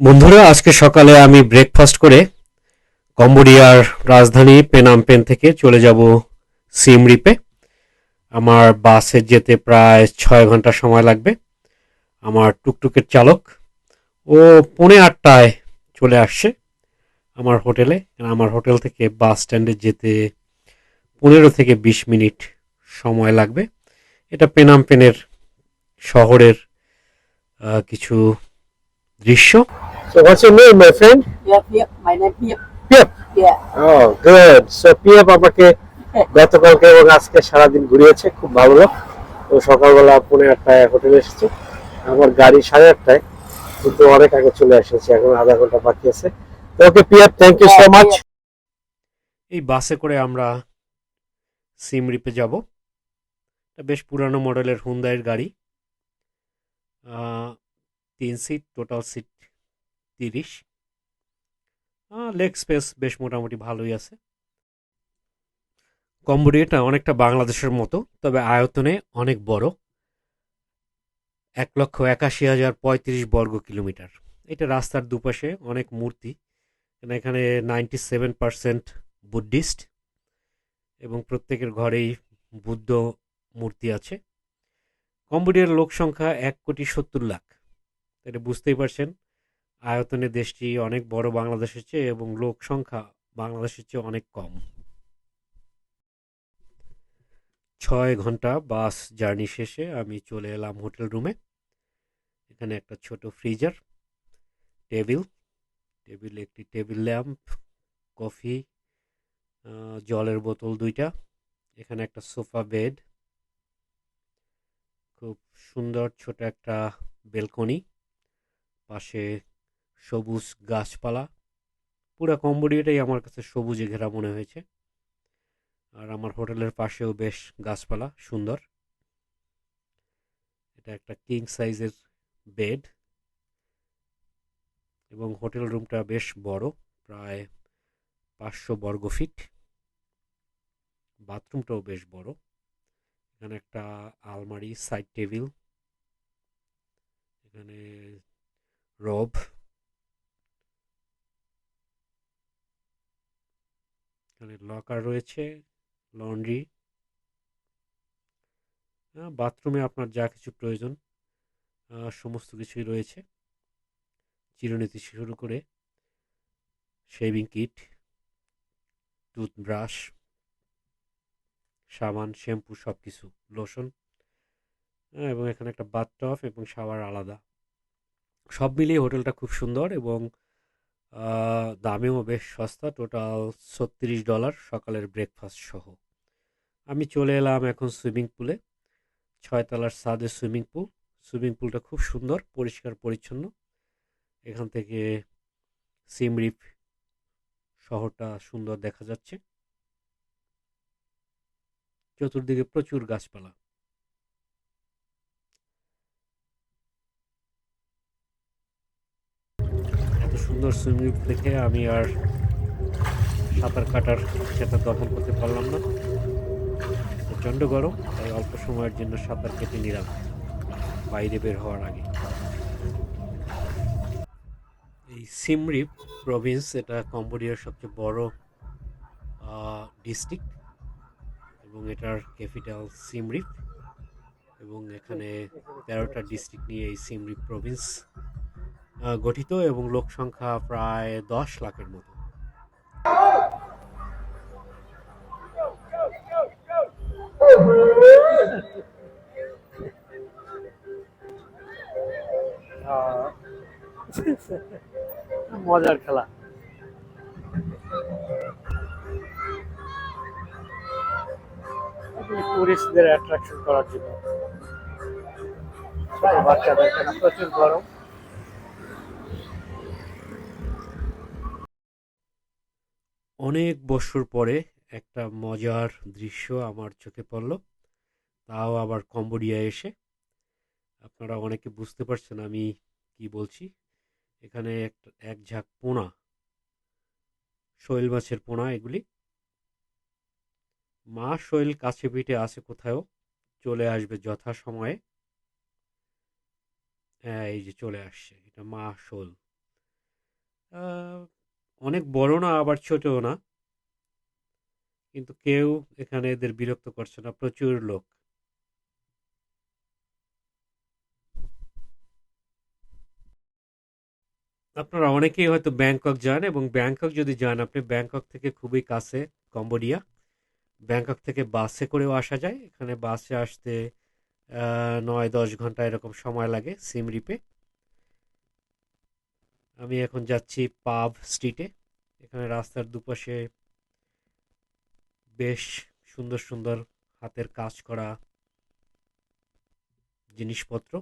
বন্ধুরা, আজকে সকালে আমি ব্রেকফাস্ট করে কম্বোডিয়ার রাজধানী পেনাম পেন থেকে চলে যাব সিম রিপে আমার বাসে যেতে প্রায় ছয় ঘণ্টা সময় লাগবে। আমার টুকটুকের চালক ও পৌনে আটটায় চলে আসছে আমার হোটেলে। আমার হোটেল থেকে বাস স্ট্যান্ডে যেতে পনেরো থেকে বিশ মিনিট সময় লাগবে। এটা পেনাম পেনের শহরের কিছু দৃশ্য So what's your name, my friend? Yep, yep. My name Yep. Pip. Yeah. Oh, good. So PF আমাকে গতকালকে এবং আজকে সারাদিন ঘুরিয়েছে খুব ভালো লোক ও সকালবেলা পৌনে আটটায় হোটেলে এসেছে আমার গাড়ি সাড়ে আটটায় কিন্তু অনেক আগে চলে এসেছে এখন আধা ঘণ্টা বাকি আছে তো okay PF thank you so much এই বাসে করে আমরা সিমরিপে যাব এটা বেশ পুরানো মডেলের হুন্দাইয়ের গাড়ি আহ, তিন সিট টোটাল সিট তিরিশ। লেগ স্পেস বেশ মোটামুটি ভালোই আছে। কম্বোডিয়াটা অনেকটা বাংলাদেশের মতো, তবে আয়তনে অনেক বড়। এক লক্ষ একাশি হাজার পঁয়ত্রিশ বর্গ কিলোমিটার। এটা রাস্তার দুপাশে অনেক মূর্তি এখানে নাইনটি সেভেন পার্সেন্ট বুদ্ধিস্ট এবং প্রত্যেকের ঘরেই বুদ্ধ মূর্তি আছে। কম্বোডিয়ার লোক সংখ্যা এক কোটি সত্তর লাখ। এটা বুঝতেই পারছেন। আয়তনে দেশটি অনেক বড় বাংলাদেশের চেয়ে এবং লোক সংখ্যা বাংলাদেশের চেয়ে অনেক কম। ছয় ঘণ্টা বাস জার্নি শেষে আমি চলে এলাম হোটেল রুমে। এখানে একটা ছোট ফ্রিজার, টেবিল টেবিল একটি টেবিল ল্যাম্প, কফি জলের বোতল দুইটা, এখানে একটা সোফা বেড, খুব সুন্দর ছোট একটা বেলকনি পাশে সবুজ গাছপালা। পুরো কম্বোডিয়াটাই আমার কাছে সবুজে ঘেরা মনে হয়েছে। আর আমার হোটেলের পাশেও বেশ গাছপালা, সুন্দর। এটা একটা কিং সাইজের বেড। এবং হোটেল রুমটা বেশ বড়, প্রায় পাঁচশো বর্গ ফিট। বাথরুমটাও বেশ বড়। এখানে একটা আলমারি, সাইড টেবিল। এখানে রব এখানে লকার রয়েছে লন্ড্রি বাথরুমে আপনার যা কিছু প্রয়োজন সমস্ত কিছুই রয়েছে। চিরুনি থেকে শুরু করে শেভিং কিট টুথব্রাশ সাবান শ্যাম্পু সব কিছু লোশন এবং এখানে একটা বাথটব এবং শাওয়ার আলাদা। সব মিলিয়ে হোটেলটা খুব সুন্দর এবং দামেও বেশ সস্তা। টোটাল ছত্রিশ ডলার সকালের ব্রেকফাস্ট সহ। আমি চলে এলাম এখন সুইমিং পুলে ছয়তলার সাদে সুইমিং পুল সুইমিং পুলটা খুব সুন্দর, পরিষ্কার, পরিচ্ছন্ন। এখান থেকে সিমরিপ শহরটা সুন্দর দেখা যাচ্ছে। চতুর্দিকে প্রচুর গাছপালা। সুন্দর সুইমিং দেখে আমি আর সাঁতার কাটার সেটা দখল করতে পারলাম না। প্রচণ্ড গরম, তাই অল্প সময়ের জন্য সাঁতার কেটে নিলাম, বাইরে বের হওয়ার আগে। এই সিমরিপ প্রভিন্স, এটা কম্বোডিয়ার সবচেয়ে বড় ডিস্ট্রিক্ট এবং এটার ক্যাপিটাল সিমরিপ এবং এখানে তেরোটা ডিস্ট্রিক্ট নিয়ে এই সিমরিপ প্রভিন্স গঠিত এবং লোক সংখ্যা প্রায় দশ লাখের মতো। মজার খেলা। টুরিস্টদের অ্যাট্রাকশন করার জন্য। বাচ্চাদের প্রচুর গরম। অনেক বছর পরে একটা মজার দৃশ্য আমার চোখে পড়ল। তাও আবার কম্বোডিয়া এসে। আপনারা অনেকে বুঝতে পারছেন আমি কি বলছি। এখানে একটা এক ঝাঁক পোনা শৈল মাছের পোনা এগুলি। মা শৈল কাছে পিঠে আছে কোথাও চলে আসবে যথা সময়ে হ্যাঁ এই যে চলে আসছে, এটা মা শোল অনেক বড় না, আবার ছোটও না। কিন্তু কেউ এখানে এদের বিরক্ত করছে না, প্রচুর লোক। আপনারা অনেকেই হয়তো ব্যাংকক যান এবং ব্যাংকক যদি যান, আপনি ব্যাংকক থেকে খুবই কাছে, কম্বোডিয়া। ব্যাংকক থেকে বাসে করেও আসা যায়। এখানে বাসে আসতে নয় দশ ঘণ্টা এরকম সময় লাগে সিম রিপে আমি এখন যাচ্ছি পাব স্ট্রিটে। এখানে রাস্তার দুপাশে বেশ সুন্দর সুন্দর হাতের কাজ করা জিনিসপত্র।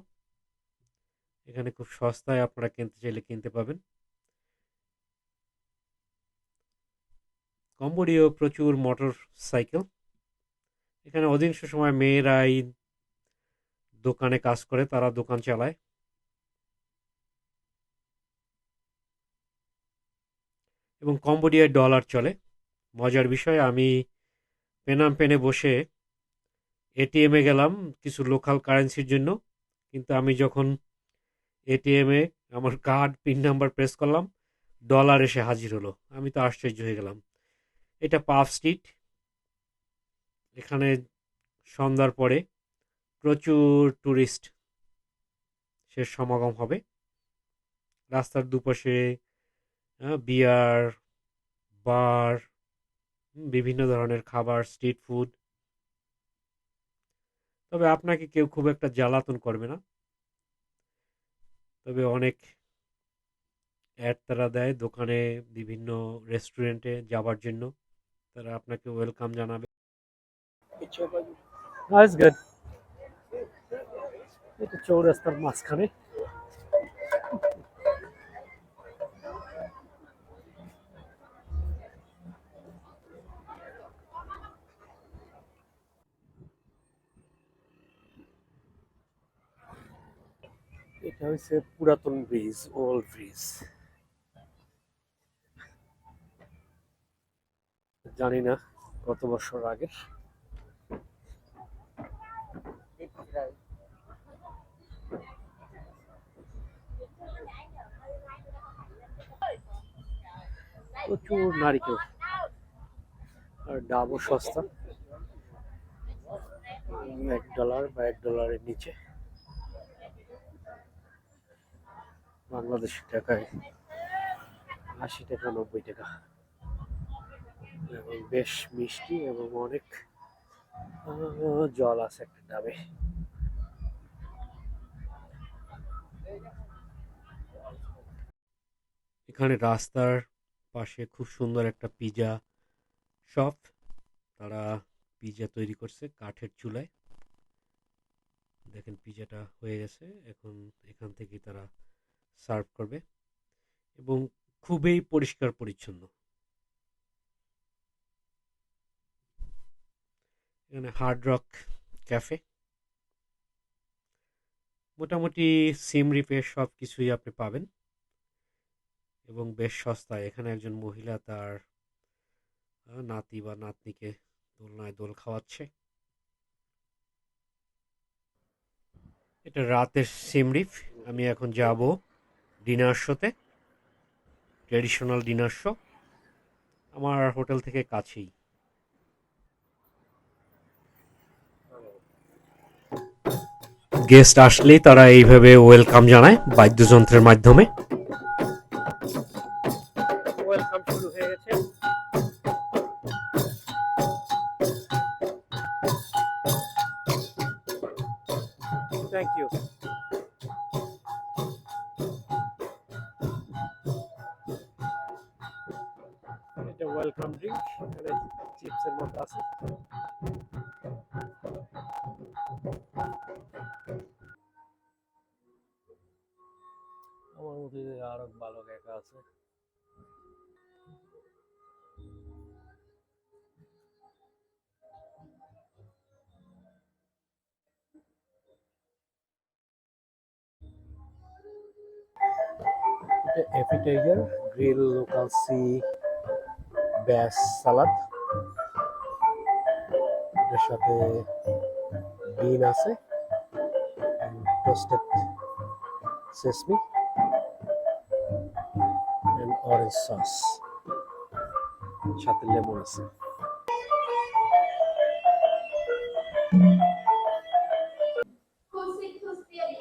এখানে খুব সস্তায় আপনারা কিনতে চাইলে কিনতে পাবেন। কম্বোডিয়াও প্রচুর মোটর সাইকেল। এখানে অধিকাংশ সময় মেয়েরাই দোকানে কাজ করে, তারা দোকান চালায়। এবং কম্বোডিয়ায় ডলার চলে। মজার বিষয়, আমি পেনাম পেনে বসে এটিএমে গেলাম কিছু লোকাল কারেন্সির জন্য। কিন্তু আমি যখন এটিএমে আমার কার্ড পিন নাম্বার প্রেস করলাম ডলার এসে হাজির হলো। আমি তো আশ্চর্য হয়ে গেলাম। এটা পাফ স্ট্রিট। এখানে সন্ধ্যার পরে প্রচুর ট্যুরিস্ট সে সমাগম হবে। রাস্তার দুপাশে বিয়ার, বার বিভিন্ন ধরনের খাবার স্ট্রিট ফুড তবে আপনাকে কেউ খুব একটা জ্বালাতন করবে না। তবে অনেক অ্যাড তারা দেয় দোকানে, বিভিন্ন রেস্টুরেন্টে যাবার জন্য। তারা আপনাকে ওয়েলকাম জানাবে। চৌরাস্তার মাঝখানে। এটা হচ্ছে পুরাতন ব্রিজ ওল্ড ব্রিজ। জানি না কত বছর আগের। প্রচুর নারিকেল। আর ডাবও সস্তা। এক ডলার বা এক ডলারের নিচে। বাংলাদেশি টাকায় আশি টাকা, নব্বই টাকা। এবং বেশ মিষ্টি এবং অনেক জল আছে একটা ডাবে। এখানে রাস্তার পাশে খুব সুন্দর একটা পিজা শপ। তারা পিজা তৈরি করছে কাঠের চুলায়। দেখেন, পিজাটা হয়ে গেছে। এখন এখান থেকে তারা সার্ভ করবে এবং খুবই পরিষ্কার পরিচ্ছন্ন। এখানে হার্ড রক ক্যাফে মোটামুটি সিম রিপে সব কিছুই আপনি পাবেন এবং বেশ সস্তায়। এখানে একজন মহিলা তার নাতি বা নাতনিকে দোলনায় দোল খাওয়াচ্ছে। এটা রাতের সিমরিফ আমি এখন যাব ডিনার শোতে ট্রেডিশনাল ডিনার শো, আমার হোটেল থেকে কাছেই। গেস্ট আসলেই তারা এইভাবে ওয়েলকাম জানায় বাদ্যযন্ত্রের মাধ্যমে। ওয়েলকাম ড্রিঙ্ক এখানে চিপসের মতো আছে। আমার মধ্যে আরও ভালো একা আছে। এটা অ্যাপিটাইজার গ্রিল লোকাল সি ব্যাস সালাদ। এটার সাথে বিন আছে toasted sesame and orange sauce সাথে লেবু আছে। Kursi Kustieri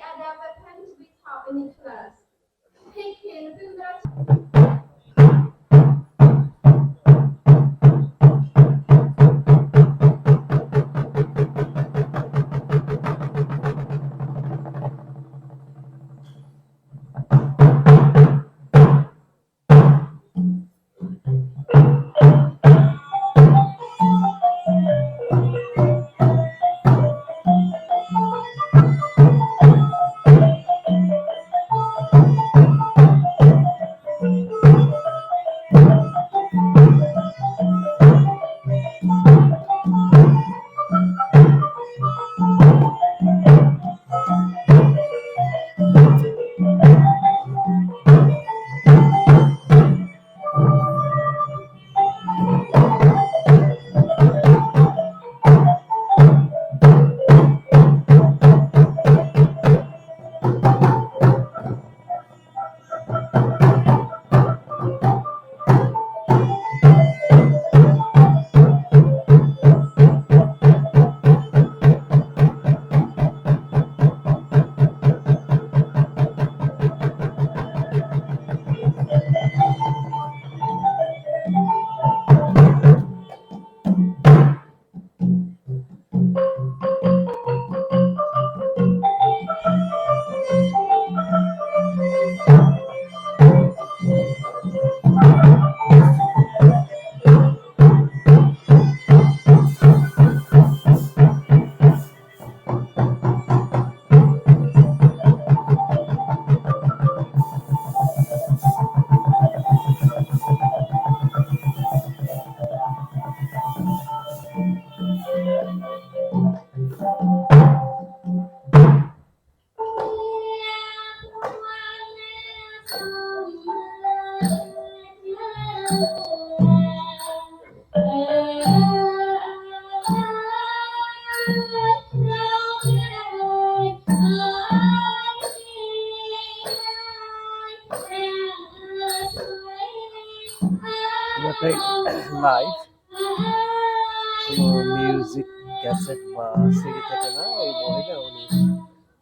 মহিলা উনি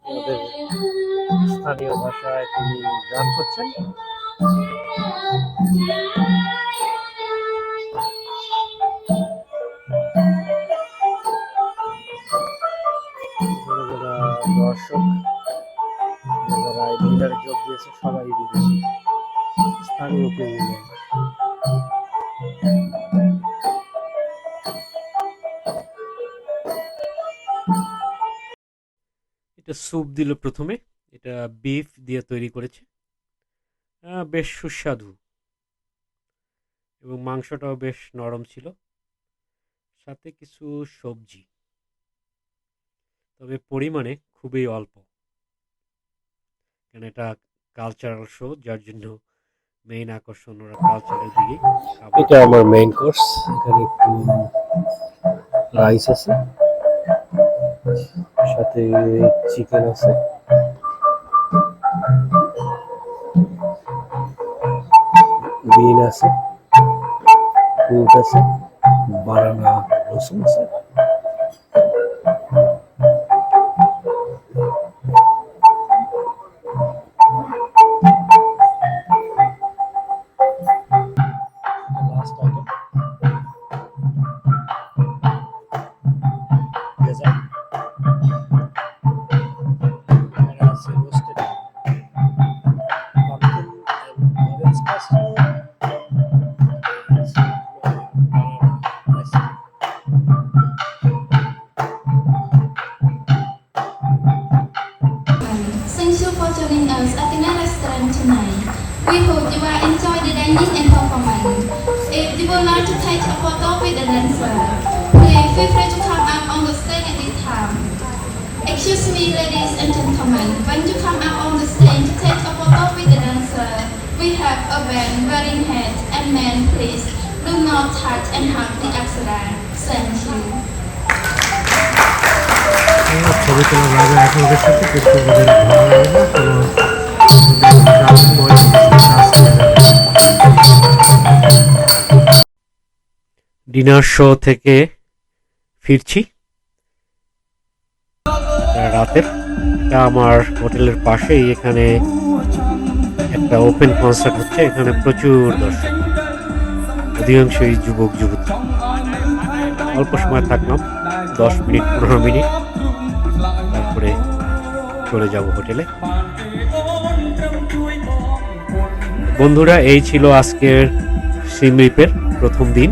ওদের স্থানীয় ভাষায় তিনি গান করছেন। দর্শক যোগ দিয়েছে, সবাই স্থানীয় কেউ নেই। এটা স্যুপ দিল প্রথমে, এটা বিফ দিয়ে তৈরি করেছে। বেশ সুস্বাদু। এবং মাংসটাও বেশ নরম ছিল। সাথে কিছু সবজি। তবে পরিমাণে খুবই অল্প। কেন এটা কালচারাল শো যার জন্য মেইন আকর্ষণ ওরা কালচারের দিকে এটা আমার মেইন কোর্স এখানে একটু রাইস আছে। সাথে চিকেন আছে। বিন আছে। ফ্রুট আছে। বানানা রসুন আছে। see, ladies and gentlemen, when you come out on the stage, take a photo with the dancer. We have a band wearing hats and men, please do not touch and hug the axilla. Thank you. ছবি তোলার আগে আপনাদের সাথে কিছু ভালো লাগে না dinner show থেকে ফিরছি রাতের। আমার হোটেলের পাশেই এখানে একটা ওপেন কনসার্ট হচ্ছে, এখানে প্রচুর দর্শক, অধিকাংশই যুবক, যুবতী। অল্প সময় থাকলাম, দশ মিনিট, পনেরো মিনিট, তারপরে চলে যাব হোটেলে। বন্ধুরা, এই ছিল আজকের সিমরিপের প্রথম দিন।